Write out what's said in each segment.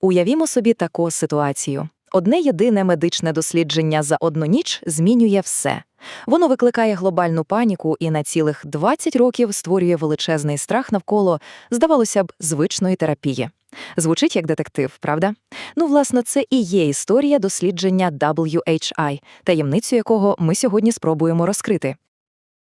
Уявімо собі таку ситуацію. Одне єдине медичне дослідження за одну ніч змінює все. Воно викликає глобальну паніку і на цілих 20 років створює величезний страх навколо, здавалося б, звичної терапії. Звучить як детектив, правда? Ну, власне, це і є історія дослідження WHI, таємницю якого ми сьогодні спробуємо розкрити.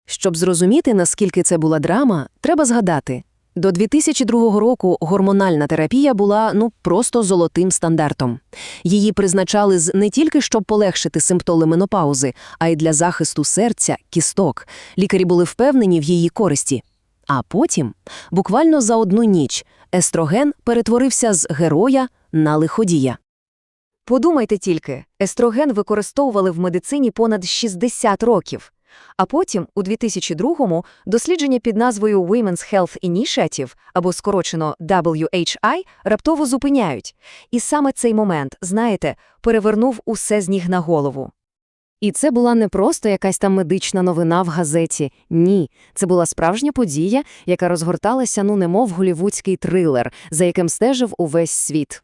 Щоб зрозуміти, наскільки це була драма, треба згадати. До 2002 року гормональна терапія була ну просто золотим стандартом. Її призначали з не тільки щоб полегшити симптоми менопаузи, а й для захисту серця, кісток. Лікарі були впевнені в її користі. А потім, буквально за одну ніч, естроген перетворився з героя на лиходія. Подумайте тільки, естроген використовували в медицині понад 60 років. А потім, у 2002-му, дослідження під назвою Women's Health Initiative, або скорочено WHI, раптово зупиняють. І саме цей момент, знаєте, перевернув усе з ніг на голову. І це була не просто якась там медична новина в газеті. Ні, це була справжня подія, яка розгорталася, ну немов голівудський трилер, за яким стежив увесь світ.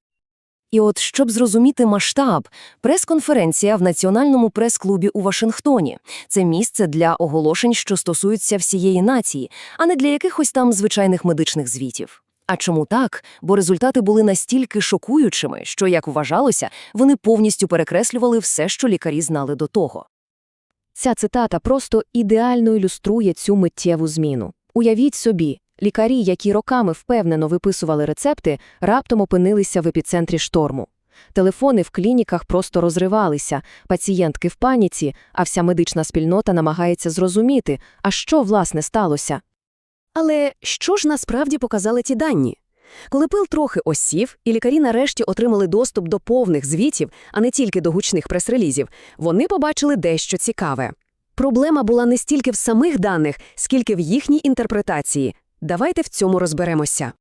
І от, щоб зрозуміти масштаб, прес-конференція в Національному прес-клубі у Вашингтоні – це місце для оголошень, що стосуються всієї нації, а не для якихось там звичайних медичних звітів. А чому так? Бо результати були настільки шокуючими, що, як вважалося, вони повністю перекреслювали все, що лікарі знали до того. Ця цитата просто ідеально ілюструє цю миттєву зміну. Уявіть собі, лікарі, які роками впевнено виписували рецепти, раптом опинилися в епіцентрі шторму. Телефони в клініках просто розривалися, пацієнтки в паніці, а вся медична спільнота намагається зрозуміти, а що, власне, сталося. Але що ж насправді показали ті дані? Коли пил трохи осів, і лікарі нарешті отримали доступ до повних звітів, а не тільки до гучних прес-релізів, вони побачили дещо цікаве. Проблема була не стільки в самих даних, скільки в їхній інтерпретації. Давайте в цьому розберемося.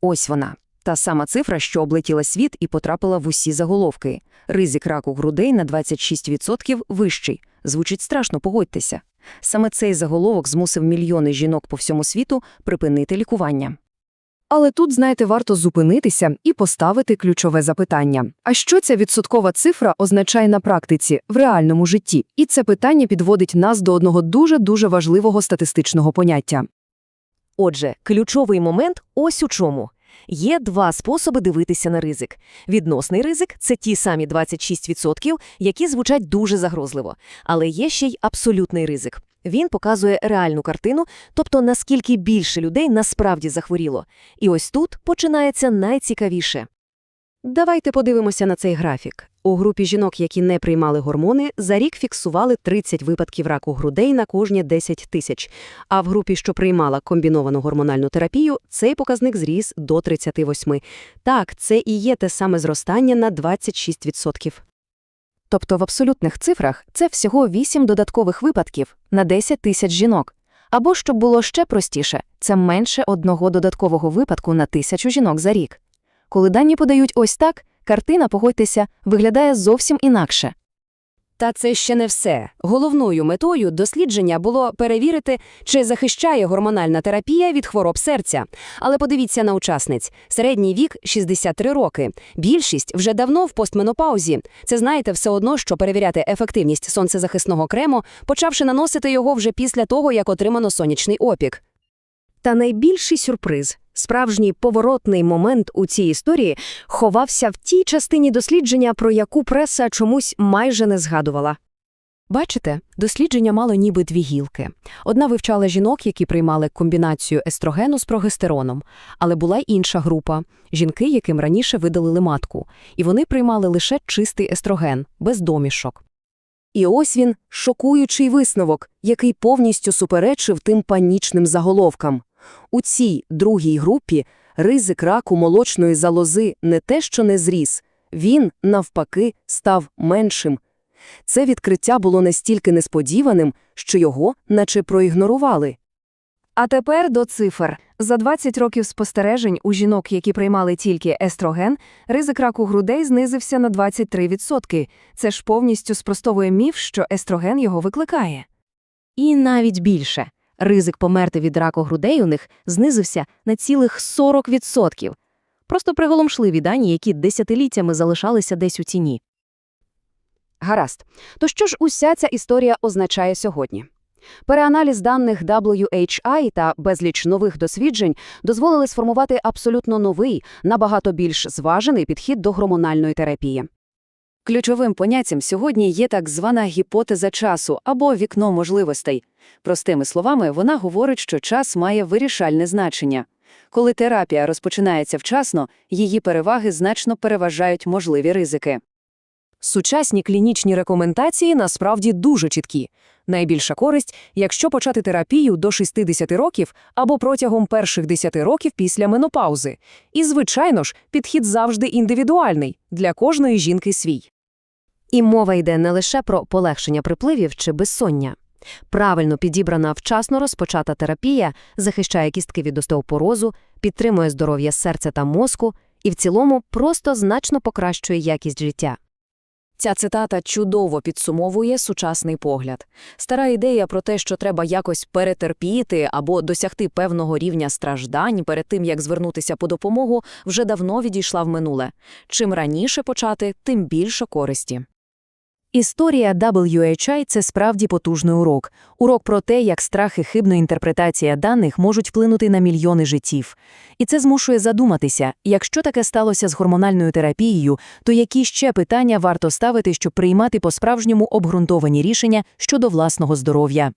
Ось вона. Та сама цифра, що облетіла світ і потрапила в усі заголовки. Ризик раку грудей на 26% вищий. Звучить страшно, погодьтеся. Саме цей заголовок змусив мільйони жінок по всьому світу припинити лікування. Але тут, знаєте, варто зупинитися і поставити ключове запитання. А що ця відсоткова цифра означає на практиці, в реальному житті? І це питання підводить нас до одного дуже-дуже важливого статистичного поняття. Отже, ключовий момент ось у чому. Є два способи дивитися на ризик. Відносний ризик це ті самі 26%, які звучать дуже загрозливо. Але є ще й абсолютний ризик. Він показує реальну картину, тобто наскільки більше людей насправді захворіло. І ось тут починається найцікавіше. Давайте подивимося на цей графік. У групі жінок, які не приймали гормони, за рік фіксували 30 випадків раку грудей на кожні 10 тисяч. А в групі, що приймала комбіновану гормональну терапію, цей показник зріс до 38. Так, це і є те саме зростання на 26%. Тобто в абсолютних цифрах це всього 8 додаткових випадків на 10 тисяч жінок. Або, щоб було ще простіше, це менше одного додаткового випадку на тисячу жінок за рік. Коли дані подають ось так, картина, погодьтеся, виглядає зовсім інакше. Та це ще не все. Головною метою дослідження було перевірити, чи захищає гормональна терапія від хвороб серця. Але подивіться на учасниць. Середній вік 63 роки. Більшість вже давно в постменопаузі. Це знаєте все одно, що перевіряти ефективність сонцезахисного крему, почавши наносити його вже після того, як отримано сонячний опік. Та найбільший сюрприз, справжній поворотний момент у цій історії ховався в тій частині дослідження, про яку преса чомусь майже не згадувала. Бачите, дослідження мало ніби дві гілки. Одна вивчала жінок, які приймали комбінацію естрогену з прогестероном, але була й інша група – жінки, яким раніше видалили матку, і вони приймали лише чистий естроген, без домішок. І ось він – шокуючий висновок, який повністю суперечив тим панічним заголовкам. У цій другій групі ризик раку молочної залози не те, що не зріс, він, навпаки, став меншим. Це відкриття було настільки несподіваним, що його наче проігнорували. А тепер до цифр. За 20 років спостережень у жінок, які приймали тільки естроген, ризик раку грудей знизився на 23%. Це ж повністю спростовує міф, що естроген його викликає. І навіть більше. Ризик померти від раку грудей у них знизився на цілих 40%. Просто приголомшливі дані, які десятиліттями залишалися десь у тіні. Гаразд. То що ж уся ця історія означає сьогодні? Переаналіз даних WHI та безліч нових досліджень дозволили сформувати абсолютно новий, набагато більш зважений підхід до гормональної терапії. Ключовим поняттям сьогодні є так звана гіпотеза часу або вікно можливостей. Простими словами, вона говорить, що час має вирішальне значення. Коли терапія розпочинається вчасно, її переваги значно переважають можливі ризики. Сучасні клінічні рекомендації насправді дуже чіткі. Найбільша користь, якщо почати терапію до 60 років або протягом перших 10 років після менопаузи. І, звичайно ж, підхід завжди індивідуальний, для кожної жінки свій. І мова йде не лише про полегшення припливів чи безсоння. Правильно підібрана вчасно розпочата терапія захищає кістки від остеопорозу, підтримує здоров'я серця та мозку і в цілому просто значно покращує якість життя. Ця цитата чудово підсумовує сучасний погляд. Стара ідея про те, що треба якось перетерпіти або досягти певного рівня страждань перед тим, як звернутися по допомогу, вже давно відійшла в минуле. Чим раніше почати, тим більше користі. Історія WHI – це справді потужний урок. Урок про те, як страх і хибна інтерпретація даних можуть вплинути на мільйони життів. І це змушує задуматися, якщо таке сталося з гормональною терапією, то які ще питання варто ставити, щоб приймати по-справжньому обґрунтовані рішення щодо власного здоров'я.